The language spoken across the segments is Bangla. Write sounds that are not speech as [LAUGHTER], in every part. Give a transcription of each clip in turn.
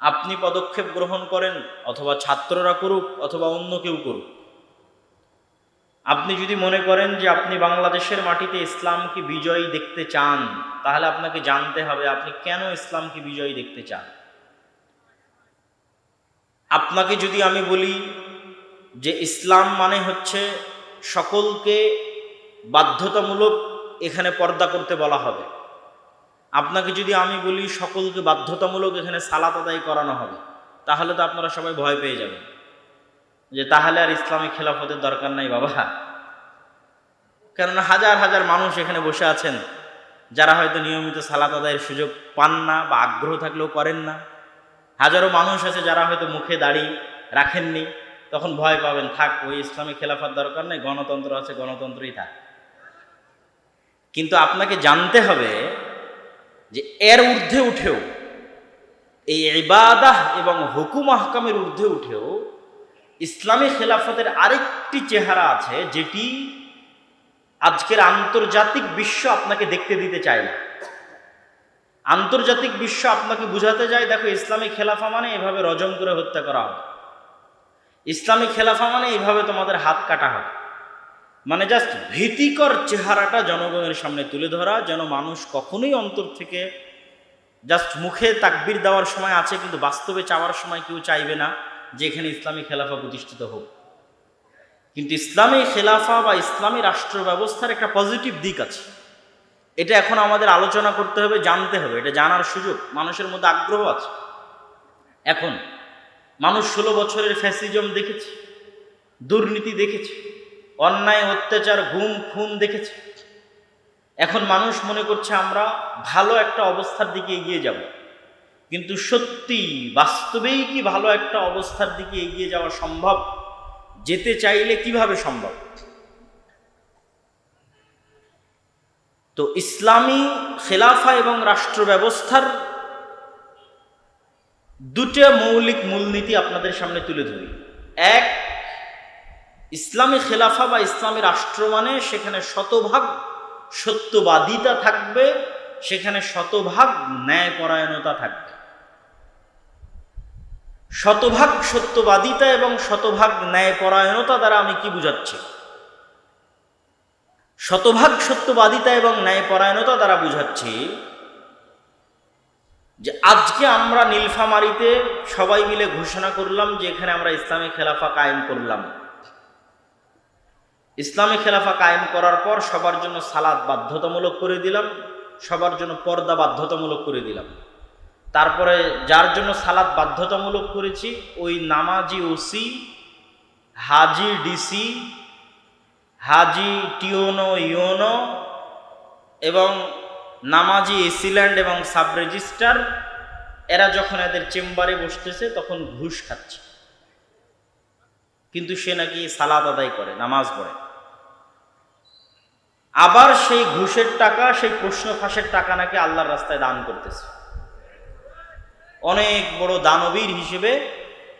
আপনি পদক্ষেপ গ্রহণ করেন, অথবা ছাত্ররা করুক, অথবা অন্য কেউ করুক। আপনি যদি মনে করেন যে আপনি বাংলাদেশের মাটিতে ইসলামকে বিজয়ী দেখতে চান, তাহলে আপনাকে জানতে হবে আপনি কেন ইসলামকে বিজয়ী দেখতে চান। আপনাকে যদি আমি বলি যে ইসলাম মানে হচ্ছে সকলকে বাধ্যতামূলক এখানে পর্দা করতে বলা হবে। আপনাকে যদি আমি বলি সকলকে বাধ্যতামূলক এখানে সালাত আদায় করানো হবে, তাহলে তো আপনারা সবাই ভয় পেয়ে যাবেন। যে তাহলে আর ইসলামী খেলাফতের দরকার নাই বাবা। কেননা হাজার হাজার মানুষ এখানে বসে আছেন, যারা হয়তো নিয়মিত সালাত আদায়ের সুযোগ পান না বা আগ্রহ থাকলেও করেন না। হাজারো মানুষ আছে যারা হয়তো মুখে দাড়ি রাখেননি, তখন ভয় পাবেন, থাক, ওই ইসলামী খেলাফার দরকার নেই, গণতন্ত্র আছে, গণতন্ত্রই থাক। কিন্তু আপনাকে জানতে হবে যে এর ঊর্ধ্বে উঠেও, এই ইবাদাহ এবং হুকুম আহকামের ঊর্ধ্বে উঠেও ইসলামী খেলাফতের আরেকটি চেহারা আছে, যেটি আজকের আন্তর্জাতিক বিশ্ব আপনাকে দেখতে দিতে চায় না। আন্তর্জাতিক বিশ্ব আপনাকে বুঝাতে যায় দেখো ইসলামী খেলাফা মানে এভাবে রজম করে হত্যা করা হবে। ইসলামী খেলাফা মানে এইভাবে তোমাদের হাত কাটা হবে। মানে জাস্ট ভীতিকর চেহারাটা জনগণের সামনে তুলে ধরা, যেন মানুষ কখনোই অন্তর থেকে জাস্ট মুখে তাকবির দেওয়ার সময় আছে, কিন্তু বাস্তবে চাওয়ার সময় কেউ চাইবে না যে এখানে ইসলামী খেলাফা প্রতিষ্ঠিত হোক। কিন্তু ইসলামী খেলাফা বা ইসলামী রাষ্ট্র ব্যবস্থার একটা পজিটিভ দিক আছে। এটা এখন আমাদের আলোচনা করতে হবে, জানতে হবে, এটা জানার সুযোগ, মানুষের মধ্যে আগ্রহ আছে। এখন মানুষ ষোলো বছরের ফ্যাসিজম দেখেছে, দুর্নীতি দেখেছে অন্যায়, অত্যাচার গুম খুন দেখেছে। এখন মানুষ মনে করছে আমরা ভালো একটা অবস্থার দিকে এগিয়ে যাব। কিন্তু সত্যি বাস্তবেই কি ভালো একটা অবস্থার দিকে এগিয়ে যাওয়া সম্ভব? যেতে চাইলে কীভাবে সম্ভব? তো ইসলামী খেলাফা এবং রাষ্ট্র ব্যবস্থার দুটো মৌলিক মূলনীতি আপনাদের সামনে তুলে ধরি। এক ইসলামী খেলাফা বা ইসলামী রাষ্ট্র মানে সেখানে শতভাগ সত্যবাদিতা থাকবে, সেখানে শতভাগ ন্যায়পরায়ণতা থাকবে। শতভাগ সত্যবাদিতা এবং শতভাগ ন্যায়পরায়ণতা দ্বারা আমি কি বুঝাচ্ছি? শতভাগ সত্যবাদিতা এবং ন্যায়পরায়ণতা দ্বারা বুঝাচ্ছি যে আজকে আমরা নীলফামারিতে সবাই মিলে ঘোষণা করলাম যে এখানে আমরা ইসলামী খেলাফা কায়েম করলাম। ইসলামী খেলাফা কায়েম করার পর সবার জন্য সালাদ বাধ্যতামূলক করে দিলাম, সবার জন্য পর্দা বাধ্যতামূলক করে দিলাম। তারপরে যার জন্য সালাদ বাধ্যতামূলক করেছি, ওই নামাজি ওসি, হাজি ডিসি, হাজি T N O U N O এবং নামাজি এসিল্যান্ড এবং সাব রেজিস্ট্রার এরা যখন এদের চেম্বারে বসতেছে তখন ঘুষ খাচ্ছে। কিন্তু সে নাকি সালাদ আদায় করে, নামাজ পড়ে। আবার সেই ঘুষের টাকা, সেই প্রশ্ন ফাঁসের টাকা নাকি আল্লাহর রাস্তায় দান করতেছে। অনেক বড় দানবীর হিসেবে,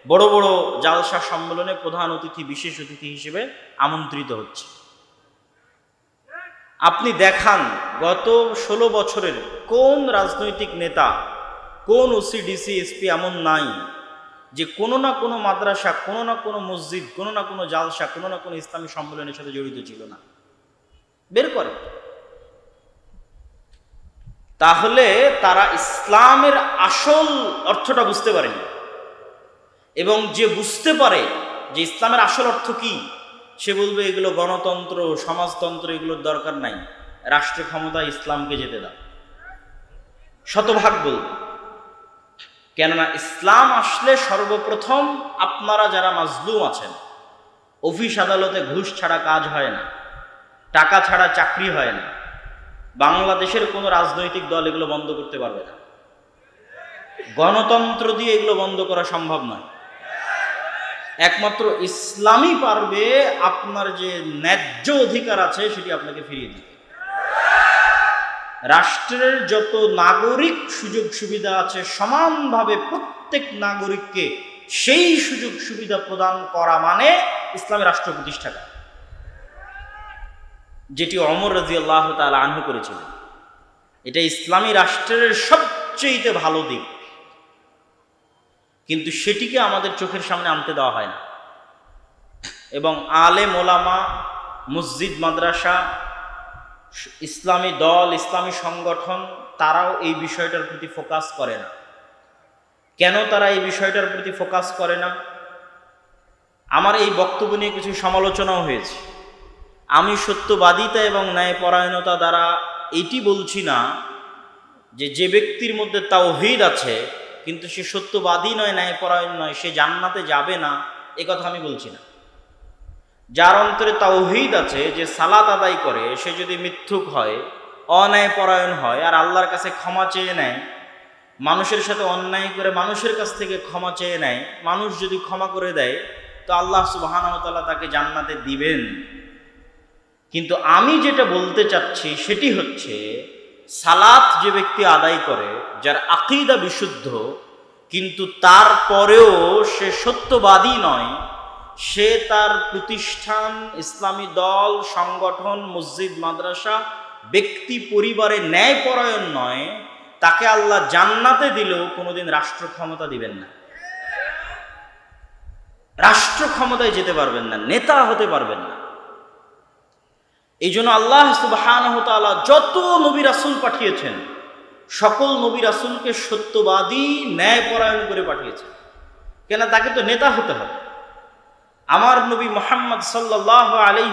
বড় বড় জালসা সম্মেলনে প্রধান অতিথি, বিশেষ অতিথি হিসেবে আমন্ত্রিত হচ্ছে। আপনি দেখান গত ষোলো বছরের কোন রাজনৈতিক নেতা, কোন ওসি ডিসি এসপি এমন নাই যে কোনো না কোনো মাদ্রাসা, কোনো না কোনো মসজিদ, কোনো না কোনো জালসা, কোনো না কোনো ইসলামী সম্মেলনের সাথে জড়িত ছিল না। বের করে। তাহলে তারা ইসলামের আসল অর্থটা বুঝতে পারেনি। এবং যে বুঝতে পারে যে ইসলামের আসল অর্থ কি, সে বলবে, এগুলো গণতন্ত্র, সমাজতন্ত্র, এগুলোর দরকার নাই। রাষ্ট্র ক্ষমতা ইসলামকে যেতে দাও। শতভাগ বলবে। কেননা ইসলাম আসলে সর্বপ্রথম আপনারা যারা মাজলুম আছেন, অফিস আদালতে ঘুষ ছাড়া কাজ হয় না। টাকা ছাড়া চাকরি হয় না। বাংলাদেশের কোনো রাজনৈতিক দল এগুলো বন্ধ করতে পারবে না। গণতন্ত্র দিয়ে এগুলো বন্ধ করা সম্ভব নয়। একমাত্র ইসলামই পারবে আপনার যে ন্যায্য অধিকার আছে সেটি আপনাকে ফিরিয়ে দিতে। রাষ্ট্রের যত নাগরিক সুযোগ সুবিধা আছে সমানভাবে প্রত্যেক নাগরিককে সেই সুযোগ সুবিধা প্রদান করা মানে ইসলামের রাষ্ট্র প্রতিষ্ঠা করা। যেটি অমর রাজি আল্লাহ তালা আনহু করেছিলেন। এটা ইসলামী রাষ্ট্রের সবচেয়ে ভালো দিক। কিন্তু সেটিকে আমাদের চোখের সামনে আনতে দেওয়া হয় না। এবং আলে মোলামা মসজিদ, মাদ্রাসা, ইসলামী দল, ইসলামী সংগঠন, তারাও এই বিষয়টার প্রতি ফোকাস করে না। কেন তারা এই বিষয়টার প্রতি ফোকাস করে না? আমার এই বক্তব্য নিয়ে কিছু সমালোচনাও হয়েছে। আমি সত্যবাদিতা এবং ন্যায়পরায়ণতা দ্বারা এটি বলছি না যে যে ব্যক্তির মধ্যে তাওহিদ আছে, কিন্তু সে সত্যবাদী নয়, ন্যায়পরায়ণ নয়, সে জান্নাতে যাবে না, এ কথা আমি বলছি না। যার অন্তরে তাওহিদ আছে, যে সালাত আদায় করে, সে যদি মিথ্যুক হয়, অন্যায়পরায়ণ হয়, আর আল্লাহর কাছে ক্ষমা চেয়ে নেয়, মানুষের সাথে অন্যায় করে মানুষের কাছ থেকে ক্ষমা চেয়ে নেয়, মানুষ যদি ক্ষমা করে দেয়, তো আল্লাহ সুবাহানতাল্লাহ তাকে জান্নাতে দিবেন। কিন্তু আমি যেটা বলতে চাচ্ছি সেটি হচ্ছে, সালাত যে ব্যক্তি আদায় করে, যার আকিদা বিশুদ্ধ, কিন্তু তারপরেও সে সত্যবাদী নয়, সে তার প্রতিষ্ঠান, ইসলামী দল, সংগঠন, মসজিদ, মাদ্রাসা, ব্যক্তি পরিবারে ন্যায়পরায়ণ নয়, তাকে আল্লাহ জান্নাতে দিলেও কোনোদিন রাষ্ট্র ক্ষমতা দিবেন না। রাষ্ট্র ক্ষমতায় যেতে পারবেন না, নেতা হতে পারবেন না। এই জন্য আল্লাহ সুবাহ যত নবী রাসুল পাঠিয়েছেন, সকল নবী রাসুলকে সত্যবাদী, ন্যায়পরায়ণ করে পাঠিয়েছেন। কেন তাকে তো নেতা হতে হবে। আমার নবী মোহাম্মদ সাল্লাহ আলি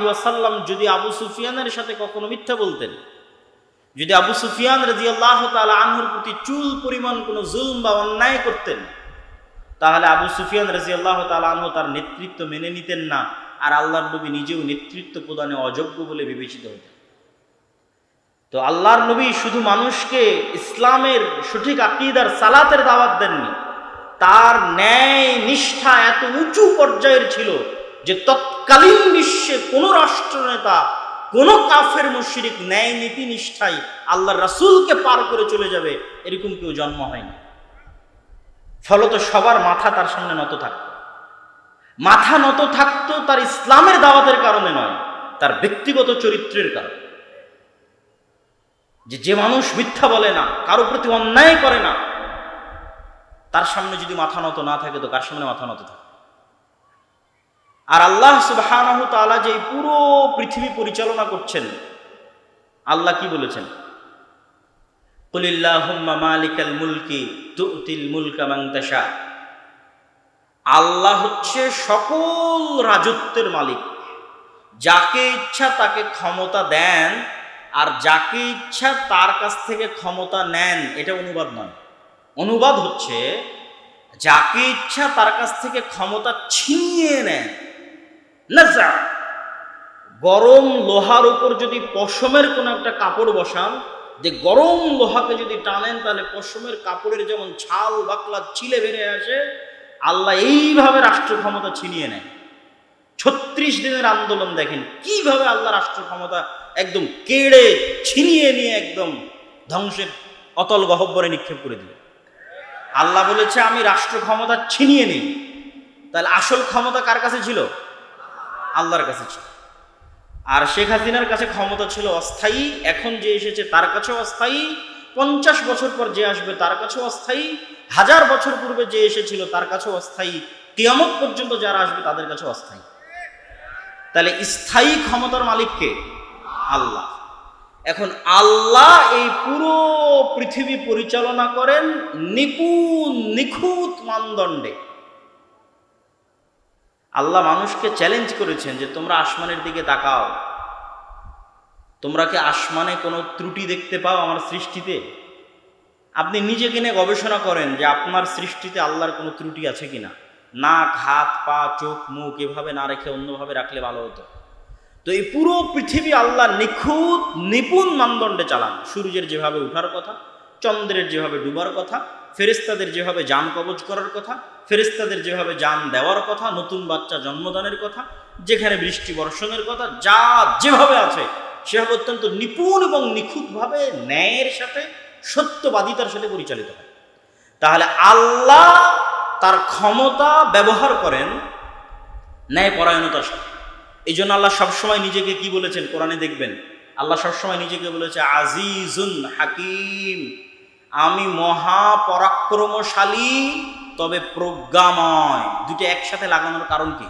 যদি আবু সুফিয়ানের সাথে কখনো মিথ্যা বলতেন, যদি আবু সুফিয়ান রাজি আল্লাহ তালা আনহুর প্রতি চুল পরিমাণ কোনো জুলম বা অন্যায় করতেন, তাহলে আবু সুফিয়ান রাজি আল্লাহ তালা আনহু তার নেতৃত্ব মেনে নিতেন না। আর আল্লাহর নবী নিজেও নেতৃত্ব প্রদানে অযোগ্য বলে বিবেচিত হতেন। তো আল্লাহর নবী শুধু মানুষকে ইসলামের সঠিক আকিদার সালাতের দাওয়াত দেননি। তার ন্যায় নিষ্ঠা এত উঁচু পর্যায়ের ছিল যে তৎকালীন বিশ্বে কোনো রাষ্ট্রনেতা, কোন কাফের মুশরিক ন্যায় নীতি নিষ্ঠায় আল্লাহ রাসুলকে পার করে চলে যাবে এরকম কেউ জন্ম হয়নি। ফলত সবার মাথা তার সামনে নত থাকত। মাথা নত থাকতো তার ইসলামের দাওয়াতের কারণে নয়, তার ব্যক্তিগত চরিত্রের কারণে। যে যে মানুষ মিথ্যা বলে না, কারও প্রতি অন্যায় করে না, তার সামনে যদি মাথা নত না থাকে, তো কার সামনে মাথা নত থাকে? আর আল্লাহ সুবাহ যে পুরো পৃথিবী পরিচালনা করছেন, আল্লাহ কি বলেছেন? মালিকাল মুলকি তুতিল মুলকা মাংতাসা আল্লাহ হচ্ছে সকল রাজত্বের মালিক। যাকে ইচ্ছা তাকে ক্ষমতা দেন, আর যাকে ইচ্ছা তার কাছ থেকে ক্ষমতা নেন, এটা অনুবাদ নয়। অনুবাদ হচ্ছে, যাকে ইচ্ছা তার কাছ থেকে ক্ষমতা ছিনিয়ে নেন না গরম লোহার উপর যদি পশমের কোনো একটা কাপড় বসান, যে গরম লোহাকে যদি টানেন, তাহলে পশমের কাপড়ের যেমন ছাল, বাকলা, ছিলে বেড়ে আসে আল্লাহ এইভাবে রাষ্ট্র ক্ষমতা ছিনিয়ে নেয়। ছত্রিশ দিনের আন্দোলন দেখেন, কীভাবে আল্লাহ রাষ্ট্র ক্ষমতা একদম কেড়ে ছিনিয়ে নিয়ে একদম ধ্বংসের অতল গহব্বরে নিক্ষেপ করে দিল। আল্লাহ বলেছে, আমি রাষ্ট্র ক্ষমতা ছিনিয়ে নিই। তাহলে আসল ক্ষমতা কার কাছে ছিল? আল্লাহর কাছে ছিল। আর শেখ হাসিনার কাছে ক্ষমতা ছিল অস্থায়ী, এখন যে এসেছে তার কাছেও অস্থায়ী, পঞ্চাশ বছর পর যে আসবে তার কাছেও অস্থায়ী হাজার বছর পূর্বে যে এসেছিল, তার কাছেও অস্থায়ী। কিয়ামত পর্যন্ত যারা আসবে, তাদের কাছেও অস্থায়ী। তাহলে স্থায়ী ক্ষমতার মালিককে? আল্লাহ। এখন আল্লাহ এই পুরো পৃথিবী পরিচালনা করেন নিপুণ, নিখুঁত মানদণ্ডে। আল্লাহ মানুষকে চ্যালেঞ্জ করেছেন যে তোমরা আসমানের দিকে তাকাও। তোমরা কি আসমানে কোনো ত্রুটি দেখতে পাও আমার সৃষ্টিতে? আপনি নিজে কিনে গবেষণা করেন যে আপনার সৃষ্টিতে আল্লাহর কোনো ত্রুটি আছে কিনা। নাক, হাত, পা, চোখ, মুখ এভাবে না রেখে অন্যভাবে রাখলে ভালো হতো। তো এই পুরো পৃথিবী আল্লাহ নিখুঁত, নিপুণ মানদণ্ডে চালান। সূর্যের যেভাবে উঠার কথা, চন্দ্রের যেভাবে ডুবার কথা ফেরিস্তাদের যেভাবে যান কবজ করার কথা ফেরিস্তাদের যেভাবে যান দেওয়ার কথা, নতুন বাচ্চা জন্মদানের কথা, যেখানে বৃষ্টি বর্ষণের কথা, যা যেভাবে আছে, সেভাবে অত্যন্ত নিপুণ এবং নিখুঁতভাবে ন্যায়ের সাথে সত্যবাদিতার সাথে পরিচালিত হয়। তাহলে আল্লাহ তার ক্ষমতা ব্যবহার করেন ন্যায়পরায়ণতার সাথে। এই জন্য আল্লাহ সবসময় নিজেকে কি বলেছেন? কোরআনে দেখবেন, আল্লাহ সবসময় নিজেকে বলেছে, আজিজুন হাকিম, আমি মহা পরাক্রমশালী তবে প্রজ্ঞাময়। দুটো একসাথে লাগানোর কারণ কি?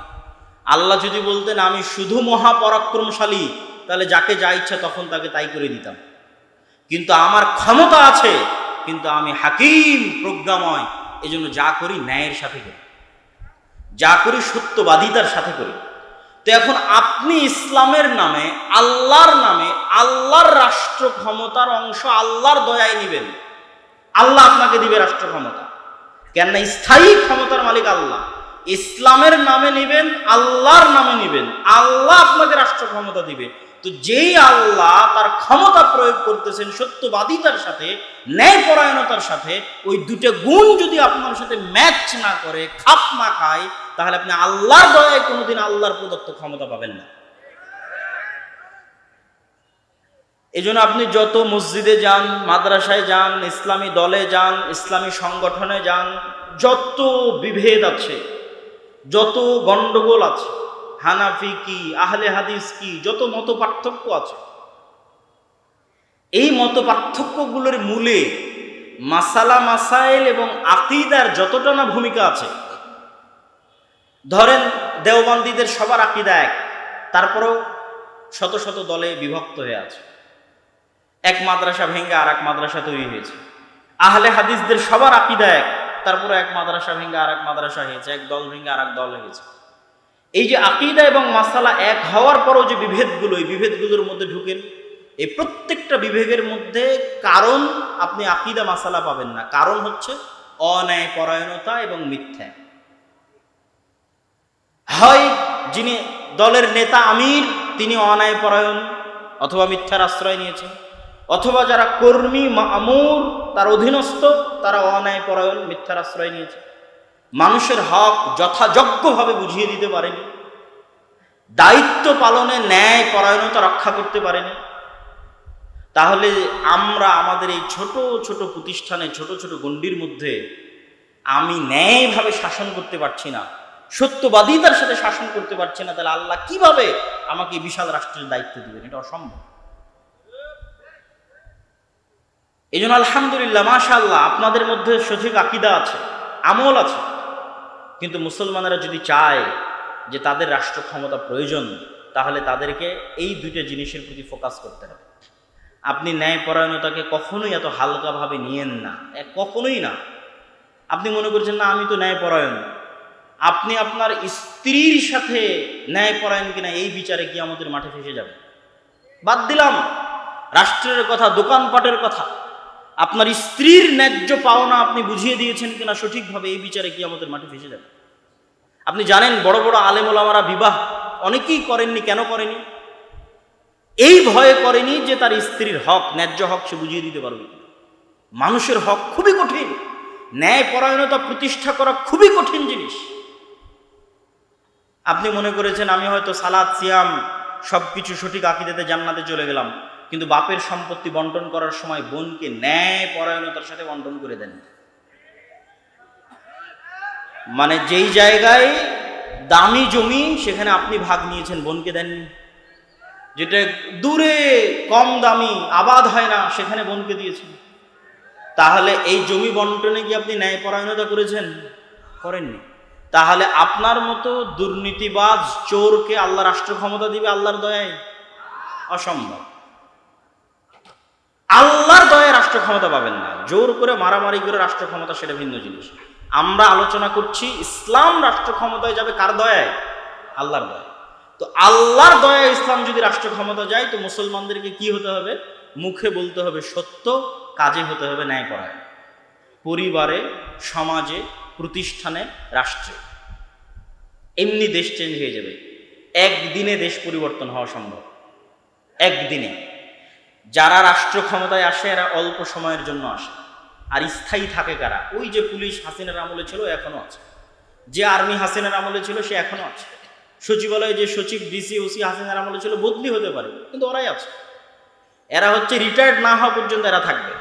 আল্লাহ যদি বলতেন, আমি শুধু মহাপরাক্রমশালী, তাহলে যাকে যা ইচ্ছা তখন তাকে তাই করে দিতাম। কিন্তু আমার ক্ষমতা আছে, কিন্তু আমি হাকিম, প্রজ্ঞাময়, এজন্য যা করি ন্যায়ের সাথে করি। যা করি সত্যবাদিতার সাথে করি। তো এখন আপনি ইসলামের নামে, আল্লাহর নামে, আল্লাহর রাষ্ট্র ক্ষমতার অংশ, আল্লাহর দয়ায় নিবেন। আল্লাহ আপনাকে দিবে রাষ্ট্র ক্ষমতা। কেননা স্থায়ী ক্ষমতার মালিক আল্লাহ। ইসলামের নামে নিবেন, আল্লাহর নামে নিবেন। আল্লাহ আপনাকে রাষ্ট্র ক্ষমতা দিবে। তো যেই আল্লাহ তার ক্ষমতা প্রয়োগ করতেছেন সত্যবাদিতার সাথে, ন্যায়পরায়ণতার সাথে, ওই দুটো গুণ যদি আপনার সাথে ম্যাচ না করে, খাপ না খায়, তাহলে আপনি আল্লাহর দয়ায় কোনোদিন আল্লাহর প্রদত্ত ক্ষমতা পাবেন না। এই জন্য আপনি যত মসজিদে যান, মাদ্রাসায় যান, ইসলামী দলে যান, ইসলামী সংগঠনে যান, যত বিভেদ আছে, যত গণ্ডগোল আছে হানাফি কি, আহলে হাদিস কি, যত মত পার্থক্য আছে। এই মত পার্থক্যগুলোর মূলে মাসালা, মাসাইল এবং আকিদার যতটা না ভূমিকা আছে, ধরেন দেওবন্দীদের সবার আকিদা এক, তারপরেও শত শত দলে বিভক্ত হয়ে আছে। এক মাদ্রাসা ভেঙে আর এক মাদ্রাসা তৈরি হয়েছে। আহলে হাদিসদের সবার আকিদা এক তারপরে এক মাদ্রাসা ভেঙ্গে আর এক মাদ্রাসা হয়েছে, এক দল ভেঙে আর এক দল হয়েছে। এই যে আকিদা এবং মাসালা এক হওয়ার পরও যে বিভেদগুলো, এই বিভেদগুলোর মধ্যে ঢুকেন, এই প্রত্যেকটা বিভেদের মধ্যে কারণ আপনি আকিদা, মাসালা পাবেন না। কারণ হচ্ছে অন্যায়, পরায়ণতা এবং মিথ্যা। হয় যিনি দলের নেতা আমির, তিনি অন্যায়, পরায়ণ অথবা মিথ্যার আশ্রয় নিয়েছেন, অথবা যারা কর্মী, মামুর, তার অধীনস্থ, তারা অন্যায়, পরায়ণ, মিথ্যার আশ্রয় নিয়েছে মানুষের হক যথাযোগ্যভাবে বুঝিয়ে দিতে পারেনি। দায়িত্ব পালনে ন্যায় পরায়ণতা রক্ষা করতে পারেনি। তাহলে আমরা আমাদের এই ছোট ছোট প্রতিষ্ঠানে, ছোট ছোট গণ্ডির মধ্যে আমি ন্যায়ভাবে শাসন করতে পারছি না সত্যবাদিতার সাথে শাসন করতে পারছি না, তাহলে আল্লাহ কীভাবে আমাকে বিশাল রাষ্ট্রের দায়িত্ব দিবেন? এটা অসম্ভব। এই জন্য আলহামদুলিল্লাহ মাশাল্লাহ আপনাদের মধ্যে সঠিক আকিদা আছে, আমল আছে। কিন্তু মুসলমানেরা যদি চায় যে তাদের রাষ্ট্র ক্ষমতা প্রয়োজন, তাহলে তাদেরকে এই দুইটা জিনিসের প্রতি ফোকাস করতে হবে। আপনি ন্যায়পরায়ণতাকে কখনোই এত হালকাভাবে নিয়েন না। কখনোই না। আপনি মনে করছেন, না, আমি তো ন্যায়পরায়ণ। আপনি আপনার স্ত্রীর সাথে ন্যায়পরায়ণ কিনা এই বিচারে কি আমাদের মাঠে ফেসে যাবে বাদ দিলাম, রাষ্ট্রের কথা, দোকানপাটের কথা। আপনার স্ত্রীর ন্যায্য পাওনা আপনি বুঝিয়ে দিয়েছেন কিনা সঠিকভাবে, এই বিচারে কি আমাদের মাঠে ভেসে যাবে? আপনি জানেন, বড় বড় আলেমোলামারা বিবাহ অনেকেই করেননি, কেন করেনি? এই ভয়ে করেনি যে তার স্ত্রীর হক, ন্যায্য হক সে বুঝিয়ে দিতে পারবে মানুষের হক খুবই কঠিন। ন্যায় পরায়ণতা প্রতিষ্ঠা করা খুবই কঠিন জিনিস। আপনি মনে করেছেন, আমি হয়তো সালাদ, সিয়াম সব কিছু সঠিক আকিদাতে জান্নাতে চলে গেলাম। কিন্তু বাপের সম্পত্তি বন্টন করার সময় বোনকে ন্যায় পরায়ণতার সাথে বন্টন করে দেন। মানে যেই জায়গায় দামি জমি, সেখানে আপনি ভাগ নিয়েছেন, বোনকে দেননি যেটা দূরে কম দামি, আবাদ হয় না, সেখানে বোনকে দিয়েছেন। তাহলে এই জমি বন্টনে কি আপনি ন্যায় পরায়ণতা করেছেন? করেননি। তাহলে আপনার মতো দুর্নীতিবাজ চোরকে আল্লাহ রাষ্ট্র ক্ষমতা দিবে আল্লাহর দয়ায়? অসম্ভব। আল্লাহর দয়ে রাষ্ট্র ক্ষমতা পাবেন না। জোর করে মারামারি করে রাষ্ট্র ক্ষমতা সেটা ভিন্ন জিনিস। আমরা আলোচনা করছি, ইসলাম রাষ্ট্র ক্ষমতায় যাবে কার দয়ায়? আল্লাহর দয়ায়। তো আল্লাহর দয়ায় ইসলাম যদি রাষ্ট্র ক্ষমতা যায়, তো মুসলমানদেরকে কি হতে হবে? মুখে বলতে হবে সত্য, কাজে হতে হবে ন্যায় করায় পরিবারে, সমাজে, প্রতিষ্ঠানে, রাষ্ট্রে। এমনি দেশ চেঞ্জ হয়ে যাবে। একদিনে দেশ পরিবর্তন হওয়া সম্ভব। একদিনে। যারা রাষ্ট্র ক্ষমতায় আসে, এরা অল্প সময়ের জন্য আসে। আর স্থায়ী থাকে কারা? ওই যে পুলিশ হাসিনার আমলে ছিল এখনও আছে। যে আর্মি হাসিনার আমলে ছিল, সে এখনও আছে। সচিবালয়ে যে সচিব, ডিসি, ওসি হাসিনার আমলে ছিল, বদলি হতে পারে, কিন্তু ওরাই আছে। এরা হচ্ছে রিটায়ার্ড না হওয়া পর্যন্ত এরা থাকবে।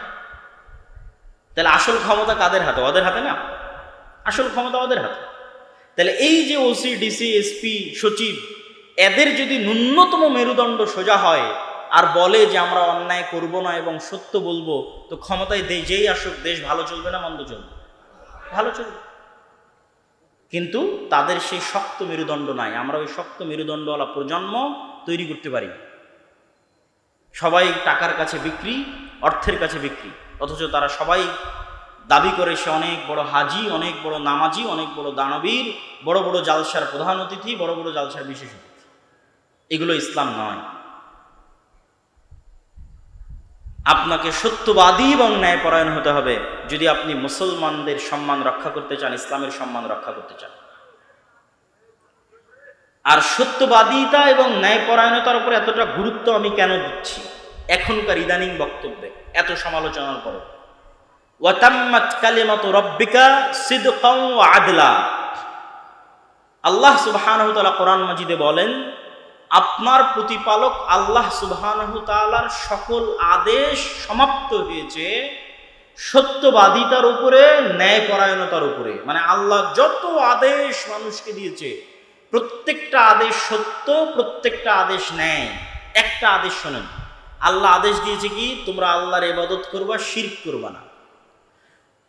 তাহলে আসল ক্ষমতা কাদের হাতে? ওদের হাতে না? আসল ক্ষমতা ওদের হাতে। তাহলে এই যে ওসি, ডিসি, এসপি, সচিব, এদের যদি ন্যূনতম মেরুদণ্ড সোজা হয় আর বলে যে আমরা অন্যায় করব না এবং সত্য বলব, তো ক্ষমতায় যেই আসুক, দেশ ভালো চলবে না, মন্দ চলবে? ভালো চলবে। কিন্তু তাদের সেই শক্ত মেরুদণ্ড নাই। আমরা ওই শক্ত মেরুদণ্ডওয়ালা প্রজন্ম তৈরি করতে পারি সবাই টাকার কাছে বিক্রি, অর্থের কাছে বিক্রি। অথচ তারা সবাই দাবি করে, সে অনেক বড় হাজি, অনেক বড় নামাজি, অনেক বড় দানবীর, বড় বড় জালসার প্রধান অতিথি, বড় বড় জালসার বিশেষ অতিথি। এগুলো ইসলাম নয়। আপনাকে সত্যবাদী এবং ন্যায়পরায়ণ হতে হবে যদি আপনি মুসলমানদের সম্মান রক্ষা করতে চান, ইসলামের সম্মান রক্ষা করতে চান। আর সত্যবাদিতা এবং ন্যায়পরায়ণতার উপর এতটা গুরুত্ব আমি কেন দিচ্ছি? এখনকার ইদানিং বক্তব্যে, এত সমালোচনার পরে। ওয়াতাম্মাত কালিমাতু রব্বিকা সিদকাও আদলা। আল্লাহ সুবহানাহু তাআলা কোরআন মাজিদে বলেন আপনার প্রতিপালক আল্লাহ তাআলার সকল আদেশ সমাপ্ত হয়েছে সত্যবাদিতার উপরে, ন্যায়পরায়ণতার উপরে। মানে আল্লাহ যত আদেশ মানুষকে দিয়েছে, প্রত্যেকটা আদেশ সত্য, প্রত্যেকটা আদেশ ন্যায়। একটা আদেশ শোনেন, আল্লাহ আদেশ দিয়েছে কি? তোমরা আল্লাহর ইবাদত করবা, শিরক করবা না।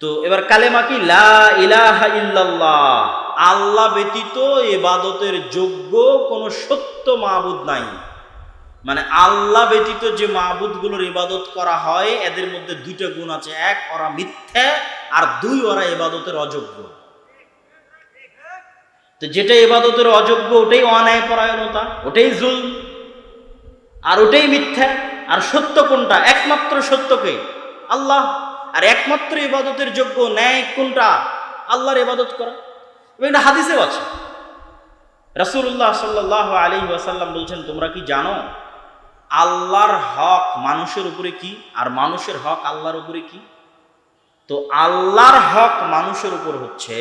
তো এবার কালেমা কি? লা ইলাহা ইল্লাল্লাহ। আল্লাহ ব্যতীত ইবাদতের যোগ্য কোনো সত্য মাবুদ নাই। মানে আল্লাহ ব্যতীত যে মাবুদগুলোর ইবাদত করা হয়, এদের মধ্যে দুইটা গুণ আছে। এক, ওরা মিথ্যা, আর দুই, ওরা এবাদতের অযোগ্য। তো যেটা এবাদতের অযোগ্য, ওটাই অন্যায় পরায়ণতা ওটাই জুল আর ওটাই মিথ্যা। আর সত্য কোনটা? একমাত্র সত্যকে। আল্লাহ, আর একমাত্র ইবাদতের যোগ্য ন্যায় কোনটা? আল্লাহর ইবাদত করা। এবং এটা হাদিসেও আছে। রাসূলুল্লাহ সাল্লাহ আলী ওয়াসাল্লাম বলছেন, তোমরা কি জানো, আল্লাহর হক মানুষের উপরে কি আর মানুষের হক আল্লাহর উপরে কি? তো আল্লাহর হক মানুষের উপর হচ্ছে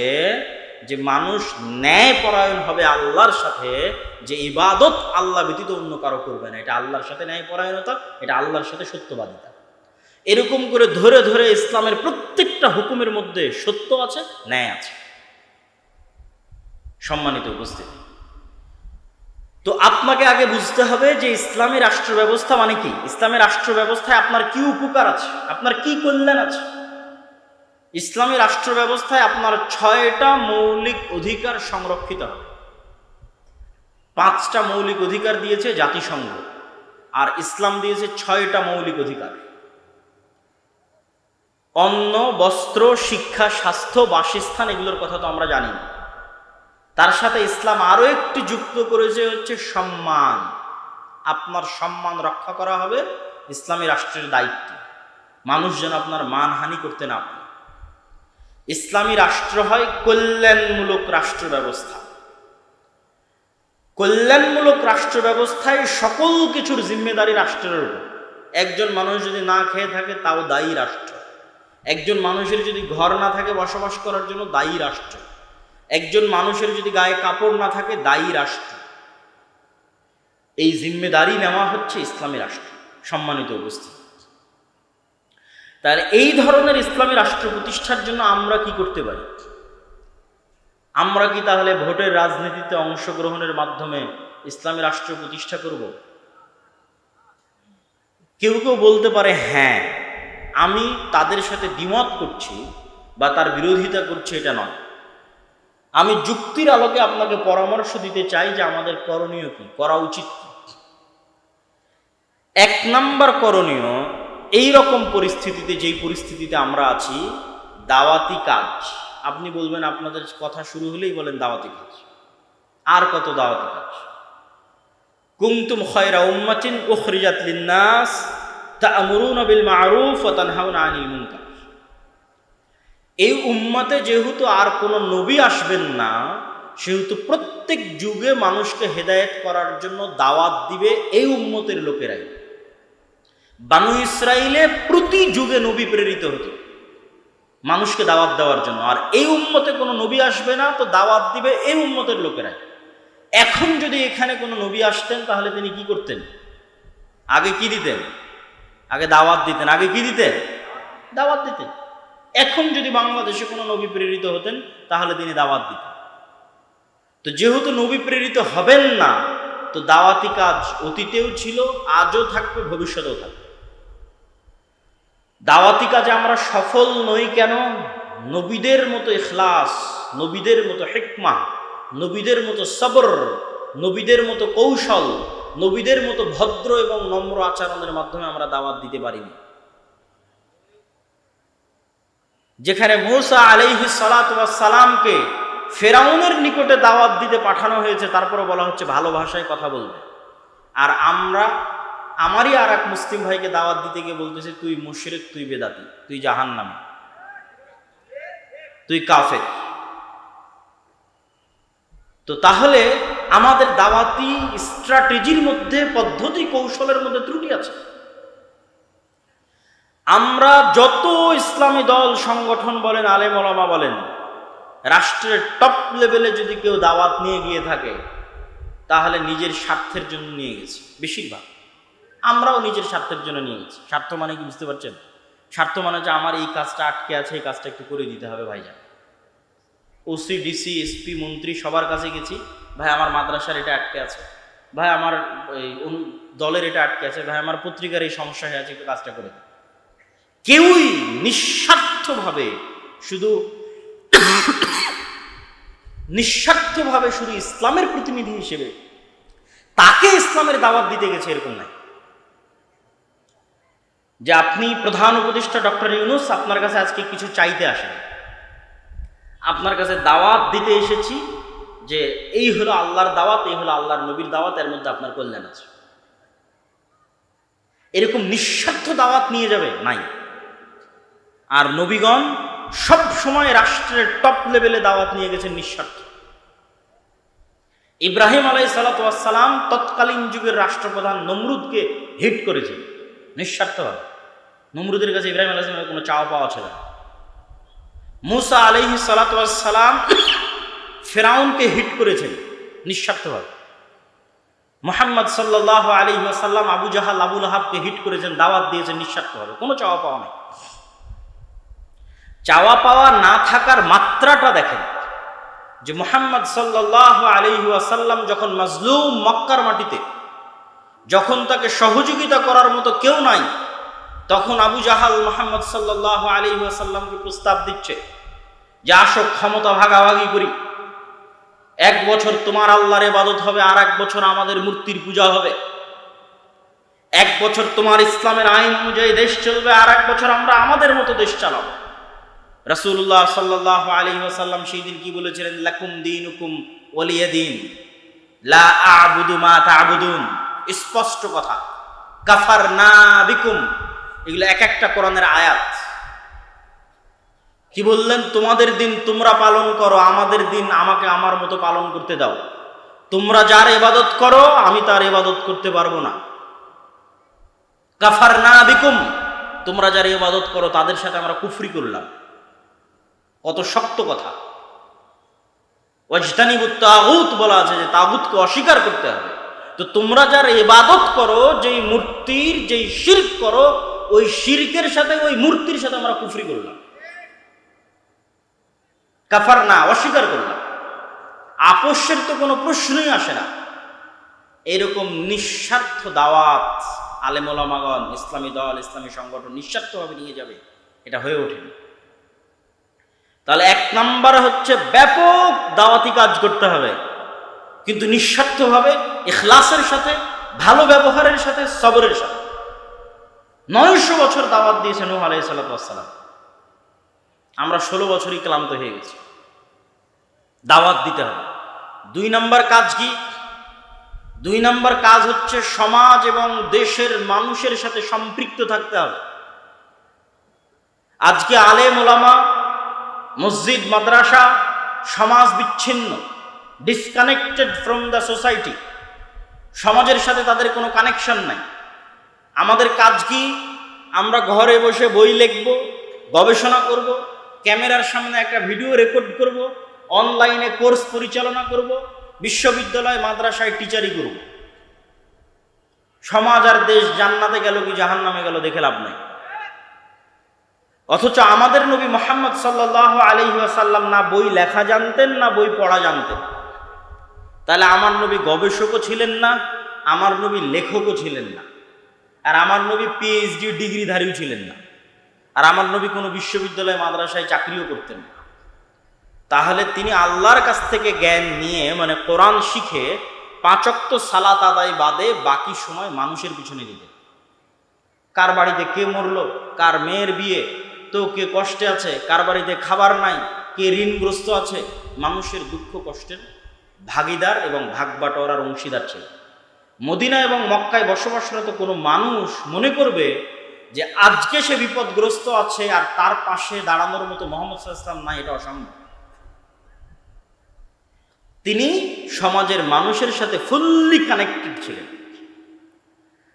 যে মানুষ ন্যায় পরায়ণ হবে আল্লাহর সাথে, যে ইবাদত আল্লাহ ব্যতীত অন্য কারও করবে না। এটা আল্লাহর সাথে ন্যায় পরায়ণতা এটা আল্লাহর সাথে সত্যবাদিতা। এরকম করে ধরে ধরে ইসলামের প্রত্যেকটা হুকুমের মধ্যে সত্য আছে, ন্যায় আছে। সম্মানিত উপস্থিতি। তো আপনাকে আগে বুঝতে হবে যে ইসলামী রাষ্ট্র ব্যবস্থা মানে কি? ইসলামী রাষ্ট্র ব্যবস্থায় আপনার কি উপকার আছে? আপনার কি কল্যাণ আছে? ইসলামী রাষ্ট্র ব্যবস্থায় আপনার ছয়টা মৌলিক অধিকার সংরক্ষিত হবে। পাঁচটা মৌলিক অধিকার দিয়েছে জাতিসংঘ, আর ইসলাম দিয়েছে ছয়টা মৌলিক অধিকার। অন্ন, বস্ত্র, শিক্ষা, স্বাস্থ্য, বাসস্থান, এগুলোর কথা তো আমরা জানি না। তার সাথে ইসলাম আরও একটি যুক্ত করেছে হচ্ছে সম্মান। আপনার সম্মান রক্ষা করা হবে ইসলামী রাষ্ট্রের দায়িত্ব। মানুষ যেন আপনার মানহানি করতে না পারে। ইসলামী রাষ্ট্র হয় কল্যাণমূলক রাষ্ট্র ব্যবস্থা। কল্যাণমূলক রাষ্ট্র ব্যবস্থায় সকল কিছুর জিম্মেদারি রাষ্ট্রের উপর। একজন মানুষ যদি না খেয়ে থাকে, তাও দায়ী রাষ্ট্র। একজন মানুষের যদি ঘর না থাকে, বসবাস করার জন্য দায়ী রাষ্ট্র। একজন মানুষের যদি গায়ে কাপড় না থাকে, দায়ী রাষ্ট্র। এই জিম্মেদারি নেওয়া হচ্ছে ইসলামী রাষ্ট্র, সম্মানিত উপস্থিত। তাহলে এই ধরনের ইসলামী রাষ্ট্র প্রতিষ্ঠার জন্য আমরা কি করতে পারি? আমরা কি তাহলে ভোটের রাজনীতিতে অংশগ্রহণের মাধ্যমে ইসলামী রাষ্ট্র প্রতিষ্ঠা করব? কেউ কেউ বলতে পারে হ্যাঁ আমি তাদের সাথে দ্বিমত করছি বা তার বিরোধিতা করছি, এটা নয়। আমি যুক্তির আলোকে আপনাকে পরামর্শ দিতে চাই যে আমাদের করণীয় কি? করা উচিত এক নাম্বার করণীয় এই রকম পরিস্থিতিতে, যেই পরিস্থিতিতে আমরা আছি, দাওয়াতি কাজ। আপনি বলবেন, আপনাদের কথা শুরু হলেই বলেন দাওয়াতি কাজ। আর কত দাওয়াতি কাজ? কুমতুম খয়রা উম্মাতিন উখরিজাত লিন্নাস তা'মুরুনা বিল মা'রুফ ওয়া তানহাউনা আনিল মুনকার। এই উম্মাতে যেহেতু আর কোনো নবী আসবেন না, সেহেতু প্রত্যেক যুগে মানুষকে হেদায়েত করার জন্য দাওয়াত দিবে এই উম্মতের লোকেরাই। বানু ইসরায়েলে প্রতি যুগে নবী প্রেরিত হতো। মানুষকে দাওয়াত দেওয়ার জন্য। আর এই উম্মতে কোনো নবী আসবে না, তো দাওয়াত দিবে এই উম্মতের লোকেরাই। এখন যদি এখানে কোনো নবী আসতেন, তাহলে তিনি কি করতেন? আগে কি দিতেন? আগে দাওয়াত দিতেন। আগে কি দিতেন? দাওয়াত দিতেন। এখন যদি বাংলাদেশে কোনো নবী প্রেরিত হতেন, তাহলে তিনি দাওয়াত দিতেন। তো যেহেতু নবী প্রেরিত হবেন না, তো দাওয়াতি কাজ অতীতেও ছিল, আজও থাকবে, ভবিষ্যতেও থাকবে। দাওয়াতি কাজে আমরা সফল নই কেন? নবীদের মতো ইখলাস, নবীদের মতো হেকমা, নবীদের মতো সবর, নবীদের মতো কৌশল, নবীদের মতো ভদ্র এবং নম্র আচরণের মাধ্যমে আমরা দাওয়াত দিতে পারিনি। যেখানে মৌসা আলাইহি সালামকে ফেরাউনের নিকটে দাওয়াত দিতে পাঠানো হয়েছে তারপরে বলা হচ্ছে ভালো ভাষায় কথা বলবে। আর আমরা, আমারই আর এক মুসলিম ভাইকে দাওয়াত দিতে গিয়ে বলতেছে, তুই মুশরিক, তুই বেদাতি, তুই জাহান জাহান্নাম, তুই কাফের। তো তাহলে আমাদের দাওয়াতি স্ট্র্যাটেজির মধ্যে, পদ্ধতি, কৌশলের মধ্যে ত্রুটি আছে। আমরা যত ইসলামী দল, সংগঠন বলেন, আলেম ওলামা বলেন, রাষ্ট্রের টপ লেভেলে যদি কেউ দাওয়াত নিয়ে গিয়ে থাকে, তাহলে নিজের স্বার্থের জন্য নিয়ে গেছি, বেশিরভাগ। আমরাও নিজের স্বার্থের জন্য নিয়ে গেছি। স্বার্থ মানে কি বুঝতে পারছেন? স্বার্থ মানে যে আমার এই কাজটা আটকে আছে, এই কাজটা একটু করে দিতে হবে ভাইজান। ওসি ডিসি এসপি মন্ত্রী সবার কাছে গেছি, ভাই আমার মাদ্রাসার এটা আটকে আছে, ভাই আমার দলের এটা আটকে আছে, ভাই আমার পত্রিকার এই সমস্যা হয়ে আছে, একটু কাজটা করে দিন। কেউই নিঃস্বার্থভাবে শুধু নিঃস্বার্থভাবে শুধু ইসলামের প্রতিনিধি হিসেবে তাকে ইসলামের দাওয়াত দিতে গেছে এরকম নাই। যে আপনি প্রধান উপদেষ্টা ডক্টর ইউনুস, আপনার কাছে আজকে কিছু চাইতে আসেন। আপনার কাছে দাওয়াত দিতে এসেছি যে এই হলো আল্লাহর দাওয়াত, এই হলো আল্লাহর নবীর দাওয়াত, এর মধ্যে আপনার কল্যাণ আছে। এরকম নিঃস্বার্থ দাওয়াত নিয়ে যাবে? নাই। আর নবীগণ সব সময় রাষ্ট্রের টপ লেভেলে দাওয়াত নিয়ে গেছেন নিঃস্বার্থ। ইব্রাহিম আলাই সালাতাম তৎকালীন যুগের রাষ্ট্রপ্রধান নমরুদকে হিট করেছে নিঃস্বার্থভাবে। নমরুদের কাছে ইব্রাহিম আলাইসলামের কোনো চাওয়া পাওয়া ছিল না। মুসা আলহি সালাতাম ফেরাউনকে হিট করেছেন নিঃস্বার্থভাবে। মোহাম্মদ সাল্লাহ আলী ওয়াসাল্লাম আবু জাহাল আবুল আহাবকে হিট করেছেন, দাওয়াত দিয়েছেন নিঃস্বার্থভাবে। কোনো চাওয়া পাওয়া নেই। চাওয়া পাওয়া না থাকার মাত্রাটা দেখেন। যে মোহাম্মদ সাল্লাহ আলী ওয়াসাল্লাম যখন মাজলুম মক্কার মাটিতে, যখন তাকে সহযোগিতা করার মতো কেউ নাই, তখন আবু জাহাল মোহাম্মদ সাল্লাহ আলী ওয়াসাল্লামকে প্রস্তাব দিচ্ছে যে, আসো, ক্ষমতা ভাগাভাগি করি। এক বছর তোমার আল্লাহর এবাদত হবে, আর এক বছর আমাদের মূর্তির পূজা হবে। এক বছর তোমার ইসলামের আইন অনুযায়ী দেশ চলবে, আর এক বছর আমরা আমাদের মতো দেশ চালাবো। রাসূলুল্লাহ সাল্লাহ আলী ওয়াসাল্লাম সেই দিন কি বলেছিলেন? লাকুম দিন হুকুম ওলিয়া দিন লা আবুদু মা তাবুদুন। স্পষ্ট কথা। কাফার না বিকুম। এগুলো এক একটা কোরআনের আয়াত। কি বললেন? তোমাদের দিন তোমরা পালন করো, আমাদের দিন আমাকে আমার মতো পালন করতে দাও। তোমরা যার ইবাদত করো, আমি তার ইবাদত করতে পারব না। কাফার না বিকুম। তোমরা যার ইবাদত করো, তাদের সাথে আমরা কুফরি করলাম। কত শক্ত কথা। ওয়াজতানিবুত তাগুত বলা আছে যে তাগুতকে অস্বীকার করতে হবে। তো তোমরা যার ইবাদত করো, যেই মূর্তির, যেই শির্ক করো, ওই শিরকের সাথে, ওই মূর্তির সাথে আমরা কুফরি করলাম। কাফার না, অস্বীকার করলাম। আপোষের তো কোনো প্রশ্নই আসে না। এরকম নিঃস্বার্থ দাওয়াত আলেমোলামাগণ ইসলামী দল, ইসলামী সংগঠন নিঃস্বার্থভাবে নিয়ে যাবে, এটা হয়ে ওঠেনি। তাহলে এক নাম্বার হচ্ছে ব্যাপক দাওয়াতি কাজ করতে হবে। কিন্তু নিঃস্বার্থভাবে এখলাসের সাথে, ভালো ব্যবহারের সাথে, সবরের সাথে। নয়শো বছর দাওয়াত দিয়েছেন নূহ আলাই সাল্লাম আমরা ষোলো বছরই ক্লান্ত হয়ে গেছি। দাওয়াত দিতে হবে। দুই নাম্বার কাজ কি? দুই নাম্বার কাজ হচ্ছে সমাজ এবং দেশের মানুষের সাথে সম্পৃক্ত থাকতে হবে। আজকে আলেম ওলামা মসজিদ, মাদ্রাসা, সমাজ বিচ্ছিন্ন ডিসকানেক্টেড ফ্রম দ্য সোসাইটি সমাজের সাথে তাদের কোনো কানেকশন নাই। আমাদের কাজ কি? আমরা ঘরে বসে বই লিখব, গবেষণা করব, ক্যামেরার সামনে একটা ভিডিও রেকর্ড করব অনলাইনে কোর্স পরিচালনা করব, বিশ্ববিদ্যালয়, মাদ্রাসায় টিচারই করব। সমাজ আর দেশ জান্নাতে গেল কি জাহান নামে গেল দেখে লাভ নাই। অথচ আমাদের নবী মোহাম্মদ সাল্লাহ আলহিহাসাল্লাম না বই লেখা জানতেন, না বই পড়া জানতেন। তাহলে আমার নবী গবেষকও ছিলেন না, আমার নবী লেখকও ছিলেন না। আর আমার নবী পিএইচডি ডিগ্রিধারীও ছিলেন না। আর আমার নবী কোনো বিশ্ববিদ্যালয়, মাদ্রাসায় চাকরিও করতেন না। তাহলে তিনি আল্লাহর কাছ থেকে জ্ঞান নিয়ে মানে কোরআন শিখে পাঁচক্ত সালাত আদায় বাদে বাকি সময় মানুষের পিছনে দিতেন কার বাড়িতে কে মরল, কার মেয়ের বিয়ে তো কে কষ্টে আছে কার বাড়িতে খাবার নাই, কে ঋণগ্রস্ত আছে, মানুষের দুঃখ কষ্টের ভাগিদার এবং ভাগবাটোয়ারার অংশীদার ছিল। মদিনা এবং মক্কায় বসবাসরত কোনো মানুষ মনে করবে যে আজকে সে বিপদগ্রস্ত আছে আর তার পাশে দাঁড়ানোর মতো মোহাম্মদ ইসলাম নাই, এটা অসম্ভব তিনি সমাজের মানুষের সাথে ফুললি কানেক্টেড ছিলেন।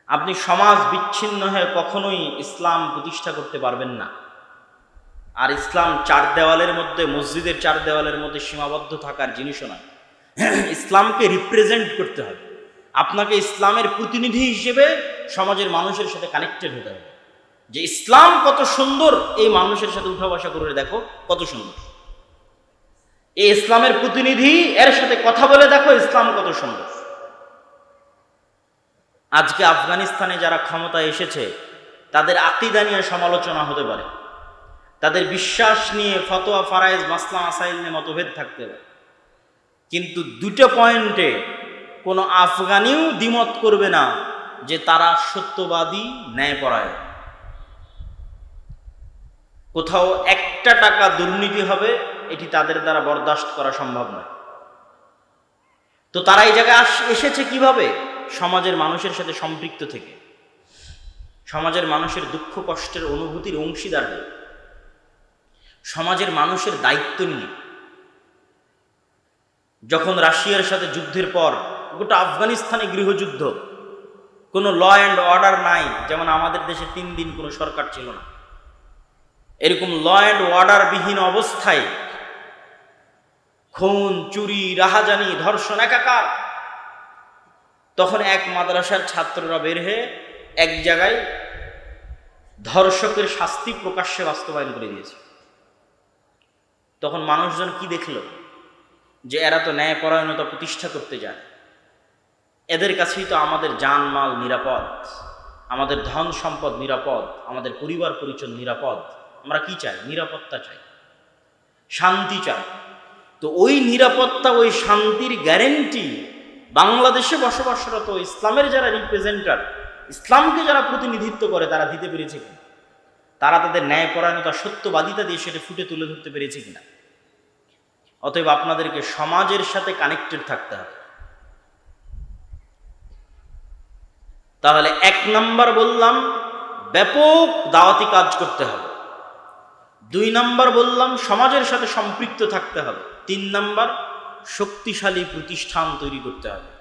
আপনি সমাজ বিচ্ছিন্ন হয়ে কখনোই ইসলাম প্রতিষ্ঠা করতে পারবেন না। আর ইসলাম চার দেওয়ালের মধ্যে, মসজিদের চার দেওয়ালের মধ্যে সীমাবদ্ধ থাকার জিনিসও নয়। [CLEARS THROAT] ইসলামকে রিপ্রেজেন্ট করতে হবে। আপনাকে ইসলামের প্রতিনিধি হিসেবে সমাজের মানুষের সাথে কানেক্টেড হতে হবে। যে ইসলাম কত সুন্দর, এই মানুষের সাথে উঠা বসা করে দেখো কত সুন্দর। এই ইসলামের প্রতিনিধি, এর সাথে কথা বলে দেখো ইসলাম কত সুন্দর। আজকে আফগানিস্তানে যারা ক্ষমতায় এসেছে, তাদের আকিদা নিয়ে সমালোচনা হতে পারে। তাদের বিশ্বাস নিয়ে ফতোয়া ফারাইজ মাসলা আসাইল নিয়ে মতভেদ থাকতে পারে। কিন্তু দুটো পয়েন্টে কোনো আফগানিও দ্বিমত করবে না যে তারা সত্যবাদী, ন্যায়পরায়ণ। কোথাও একটা টাকা দুর্নীতি হবে, এটি তাদের দ্বারা বরদাস্ত করা সম্ভব নয়। তো তারা এই জায়গায় এসেছে কীভাবে? সমাজের মানুষের সাথে সম্পৃক্ত থেকে। সমাজের মানুষের দুঃখ কষ্টের অনুভূতির অংশীদার হয়ে। সমাজের মানুষের দায়িত্ব নিয়ে। যখন রাশিয়ার সাথে যুদ্ধের পর গোটা আফগানিস্তানে গৃহযুদ্ধ, কোনো ল অ্যান্ড অর্ডার নাই, যেমন আমাদের দেশে তিন দিন কোনো সরকার ছিল না। এরকম ল অ্যান্ড অর্ডার বিহীন অবস্থায় খুন, চুরি, রাহাজানি, ধর্ষণ একাকার। তখন এক মাদ্রাসার ছাত্ররা বের হয়ে এক জায়গায় ধর্ষকের শাস্তি প্রকাশ্যে বাস্তবায়ন করে দিয়েছে। তখন মানুষজন কি দেখল? যে এরা তো ন্যায়পরায়ণতা প্রতিষ্ঠা করতে যায় এদের কাছেই তো আমাদের জানমাল নিরাপদ, আমাদের ধন সম্পদ নিরাপদ, আমাদের পরিবার পরিচয় নিরাপদ। আমরা কি চাই? নিরাপত্তা চাই। শান্তি চাই। তো ওই নিরাপত্তা, ওই শান্তির গ্যারেন্টি বাংলাদেশে বসবাসরত ইসলামের যারা রিপ্রেজেন্টার ইসলামকে যারা প্রতিনিধিত্ব করে, তারা দিতে পেরেছে কিনা তারা তাদের ন্যায়পরায়ণতা সত্যবাদিতা দিয়ে সেটা ফুটে তুলে ধরতে পেরেছে কিনা? অতএব আপনাদেরকে সমাজের সাথে কানেক্টেড থাকতে হবে। তাহলে এক নাম্বার বললাম, ব্যাপক দাওয়াতি কাজ করতে হবে। দুই নাম্বার বললাম, সমাজের সাথে সম্পৃক্ত থাকতে হবে। তিন নাম্বার, শক্তিশালী প্রতিষ্ঠান তৈরি করতে হবে।